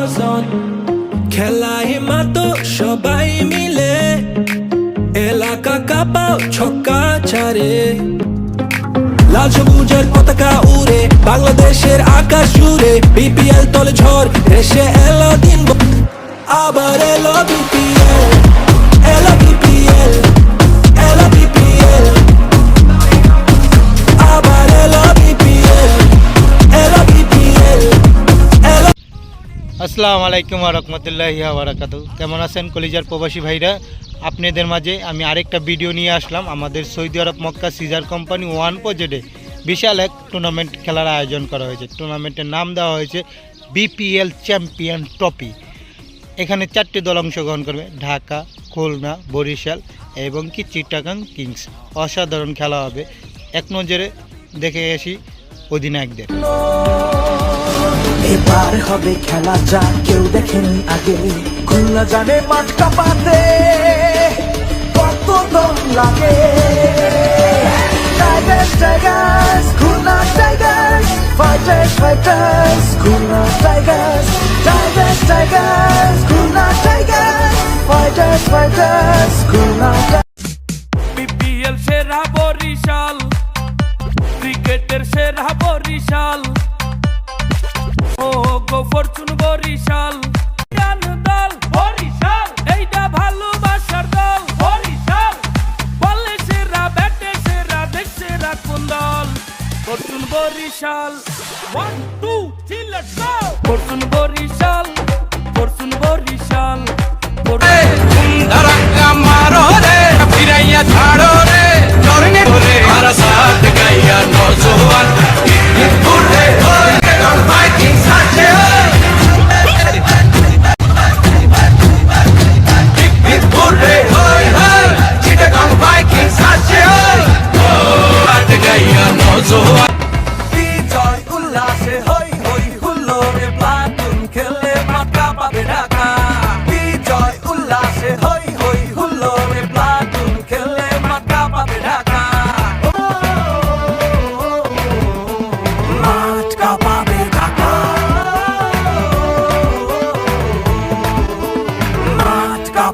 অজন খেলায় মাতো সবাই মিলে। এলাকা কাপাও ছক্কা চারে লাল সবুজের পতাকা উড়ে, বাংলাদেশের আকাশ জুড়ে। বিপিএল তলে ঝড় এসে এলো দিন আবার এলো বিপিএল আসসালামু আলাইকুম রহমতুল্লাহি বারাকাতু কেমন আছেন কলিজার প্রবাসী ভাইরা? আপনাদের মাঝে আমি আরেকটা ভিডিও নিয়ে আসলাম আমাদের সৌদি আরব মক্কা সিজার কোম্পানি ওয়ান প্রজেক্টে। বিশাল এক টুর্নামেন্ট খেলার আয়োজন করা হয়েছে। টুর্নামেন্টের নাম দেওয়া হয়েছে বিপিএল চ্যাম্পিয়ন ট্রফি এখানে চারটি দল অংশগ্রহণ করবে, ঢাকা, খুলনা, বরিশাল এবং কি চিটাগাং কিংস। অসাধারণ খেলা হবে। এক নজরে দেখে আসি অধিনায়কদের। এবার হবে খেলা যা কেউ দেখেনি আগে। খুলনা জানে মাঠ কাঁপাতে কত দম লাগে। Tigers tigers Khulna tigers fighters fighters Khulna tigers tigers tigers Khulna tigers fighters fighters Khulna BPL সেরা বরিশাল, ক্রিকেটের সেরা বরিশাল। বরিশাল। জান দল। বরিশাল। এইটা ভালোবাসার দল। বরিশাল। বলে সেরা ব্যাটে সেরা দেশ, সেরা কোন Barishal. One two three let's go Barishal. জোয়ার বিজয় উল্লাসে হই হই হুল্লোড়ে প্লাটুন খেলে পাটকা পাবে ঢাকা। বিজয় উল্লাসে হই হই হুল্লোড়ে প্লাটুন খেলে পাটকা পাবে ঢাকা। মাটকা পাবে ঢাকা মাটকা